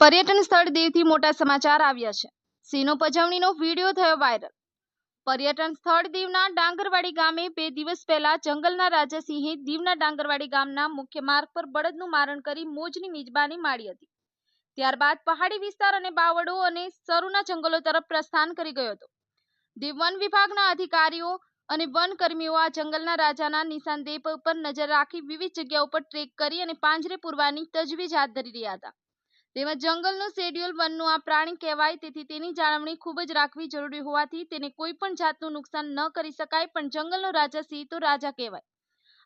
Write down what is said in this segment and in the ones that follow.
પર્યટન સ્થળ દીવથી મોટા સમાચાર આવ્યા છે. સિંહનો પજવણીનો વીડિયો થયો વાયરલ. પર્યટન સ્થળ દીવના ડાંગરવાડી ગામે બે દિવસ પહેલા જંગલના રાજા સિંહે દીવના ડાંગરવાડી ગામના મુખ્ય માર્ગ પર બળદનું મારણ કરી મોજની મિજબાની માણી હતી. ત્યારબાદ પહાડી વિસ્તાર અને બાવળો અને સરુના જંગલો તરફ પ્રસ્થાન કરી ગયો હતો. દીવ વન વિભાગના અધિકારીઓ અને વનકર્મીઓ આ જંગલના રાજાના નિશાનદેહ પર નજર રાખી વિવિધ જગ્યાઓ પર ટ્રેક કરી અને પાંજરે પૂરવાની તજવીજ હાથ ધરી રહ્યા હતા. તેમજ જંગલનું શેડ્યુલ વનનું આ પ્રાણી કહેવાય, તેથી તેની જાળવણી ખૂબ જ રાખવી જરૂરી હોવાથી તેને કોઈ પણ જાતનું નુકસાન ન કરી શકાય, પણ જંગલનો રાજા સિંહ તો રાજા કહેવાય.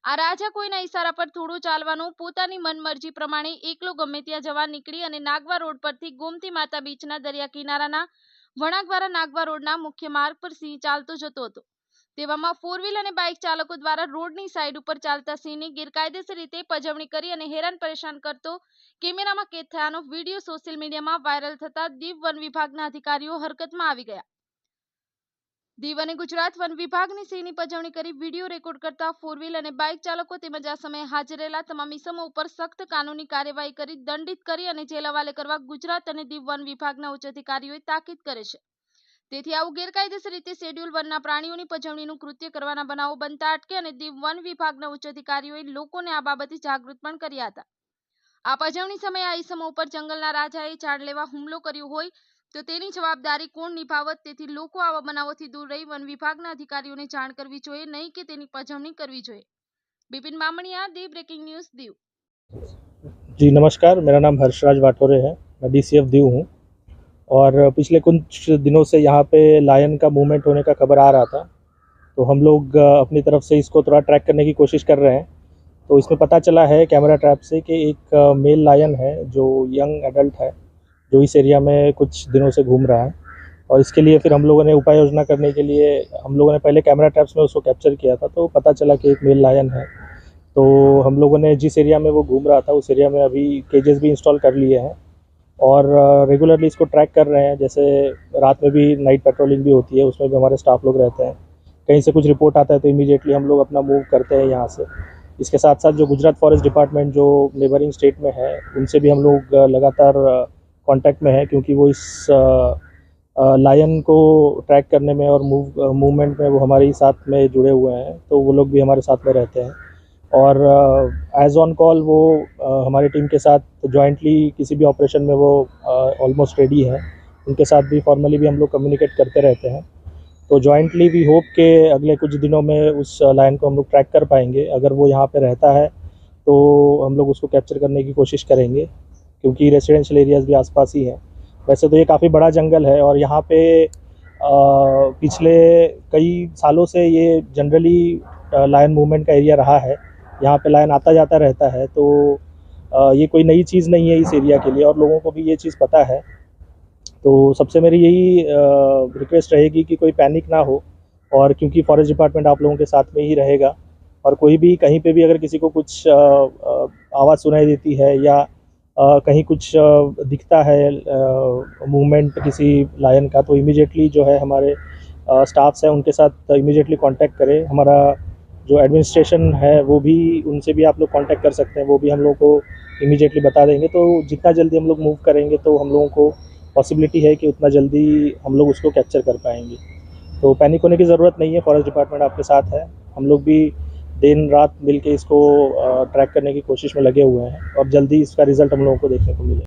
આ રાજા કોઈના ઈશારા પર થોડું ચાલવાનું, પોતાની મનમરજી પ્રમાણે એકલો ગમે ત્યાં જવા નીકળી અને નાગવા રોડ પરથી ગોમતી માતા બીચના દરિયા કિનારાના વણાકવારા નાગવા રોડના મુખ્ય માર્ગ પર સિંહ ચાલતો જતો હતો. તેવામાં ફોર વ્હીલ અને બાઇક ચાલકો દ્વારા રોડની સાઇડ ઉપર ચાલતા સિંહની ગેરકાયદેસર રીતે પજવણી કરી અને હેરાન પરેશાન કરતો કેમેરામાં કેદ થયાનો વીડિયો સોશિયલ મીડિયામાં વાયરલ થતા દીવ વન વિભાગના અધિકારીઓ હરકતમાં આવી ગયા. દીવ અને ગુજરાત વન વિભાગની સિંહની પજવણી કરી વીડિયો રેકોર્ડ કરતા ફોર વ્હીલ અને બાઇક ચાલકો તેમજ આ સમયે હાજર રહેલા તમામ ઇસમો ઉપર સખ્ત કાનૂની કાર્યવાહી કરી, દંડિત કરી અને જેલ હવાલે કરવા ગુજરાત અને દીવ વન વિભાગના ઉચ્ચ અધિકારીઓએ તાકીદ કરે છે. તેથી આવું ગેરકાયદેસર રીતે શેડ્યુલ વનના પ્રાણીઓની પજવણીનું કૃત્ય કરવાના બનાવો બનતા અટકે અને દીવ વન વિભાગના ઉચ્ચ અધિકારીઓએ લોકોને આ બાબતે જાગૃત પણ કર્યા હતા. આ પજવણી સમયે આ ઇસમો ઉપર જંગલના રાજાએ ઝાડ લેવા હુમલો કર્યો હોય તો તેની જવાબદારી કોણ નિભાવત? તેથી લોકો આવા બનાવોથી દૂર રહી વન વિભાગના અધિકારીઓને જાણ કરવી જોઈએ, નહીં કે તેની પજવણી કરવી જોઈએ. બિપિન बामणिया દી બ્રેકિંગ ન્યૂઝ दीव जी नमस्कार मेरा नाम हर्षराज वाटोरे है मैं डीसीएफ दीव हूँ और पिछले कुछ दिनों से यहाँ पे लायन का मूवमेंट होने का खबर आ रहा था। तो हम लोग अपनी तरफ़ से इसको थोड़ा ट्रैक करने की कोशिश कर रहे हैं। तो इसमें पता चला है कैमरा ट्रैप से कि एक मेल लायन है जो यंग एडल्ट है, जो इस एरिया में कुछ दिनों से घूम रहा है। और इसके लिए फिर हम लोगों ने उपाय योजना करने के लिए, हम लोगों ने पहले कैमरा ट्रैप्स में उसको कैप्चर किया था तो पता चला कि एक मेल लायन है। तो हम लोगों ने जिस एरिया में वो घूम रहा था, उस एरिया में अभी केजेस भी इंस्टॉल कर लिए हैं। और रेगुलरली इसको ट्रैक कर रहे हैं। जैसे रात में भी नाइट पेट्रोलिंग भी होती है, उसमें भी हमारे स्टाफ लोग रहते हैं। कहीं से कुछ रिपोर्ट आता है तो इमीडिएटली हम लोग अपना मूव करते हैं यहाँ से। इसके साथ साथ जो गुजरात फॉरेस्ट डिपार्टमेंट जो नेबरिंग स्टेट में है, उनसे भी हम लोग लगातार कांटेक्ट में है क्योंकि वो इस लायन को ट्रैक करने में और मूव मूवमेंट में वो हमारे साथ में जुड़े हुए हैं। तो वो लोग भी हमारे साथ में रहते हैं। और एज ऑन कॉल वो अ, हमारी टीम के साथ जॉइंटली किसी भी ऑपरेशन में वो ऑलमोस्ट रेडी है। उनके साथ भी फॉर्मली भी हम लोग कम्युनिकेट करते रहते हैं। तो जॉइंटली वी होप के अगले कुछ दिनों में उस लाइन को हम लोग ट्रैक कर पाएँगे। अगर वो यहाँ पे रहता है तो हम लोग उसको कैप्चर करने की कोशिश करेंगे क्योंकि रेसिडेंशियल एरियाज़ भी आसपास ही हैं। वैसे तो ये काफ़ी बड़ा जंगल है और यहाँ पे अ, पिछले कई सालों से ये जनरली लायन मूवमेंट का एरिया रहा है। यहाँ पे लाइन आता जाता रहता है तो ये कोई नई चीज़ नहीं है इस एरिया के लिए और लोगों को भी ये चीज़ पता है। तो सबसे मेरी यही रिक्वेस्ट रहेगी कि कोई पैनिक ना हो और क्योंकि फॉरेस्ट डिपार्टमेंट आप लोगों के साथ में ही रहेगा और कोई भी कहीं पे भी अगर किसी को कुछ आवाज़ सुनाई देती है या कहीं कुछ दिखता है मूवमेंट किसी लायन का तो इमीडिएटली जो है हमारे स्टाफ्स हैं उनके साथ इमीडिएटली कांटेक्ट करें। हमारा जो एडमिनिस्ट्रेशन है, वो भी उनसे भी आप लोग कांटेक्ट कर सकते हैं, वो भी हम लोग को इमीडिएटली बता देंगे। तो जितना जल्दी हम लोग मूव करेंगे तो हम लोगों को पॉसिबिलिटी है कि उतना जल्दी हम लोग उसको कैप्चर कर पाएँगे। तो पैनिक होने की ज़रूरत नहीं है फॉरेस्ट डिपार्टमेंट आपके साथ है। हम लोग भी दिन रात मिल के इसको ट्रैक करने की कोशिश में लगे हुए हैं और जल्दी इसका रिज़ल्ट हम लोगों को देखने को मिलेगा।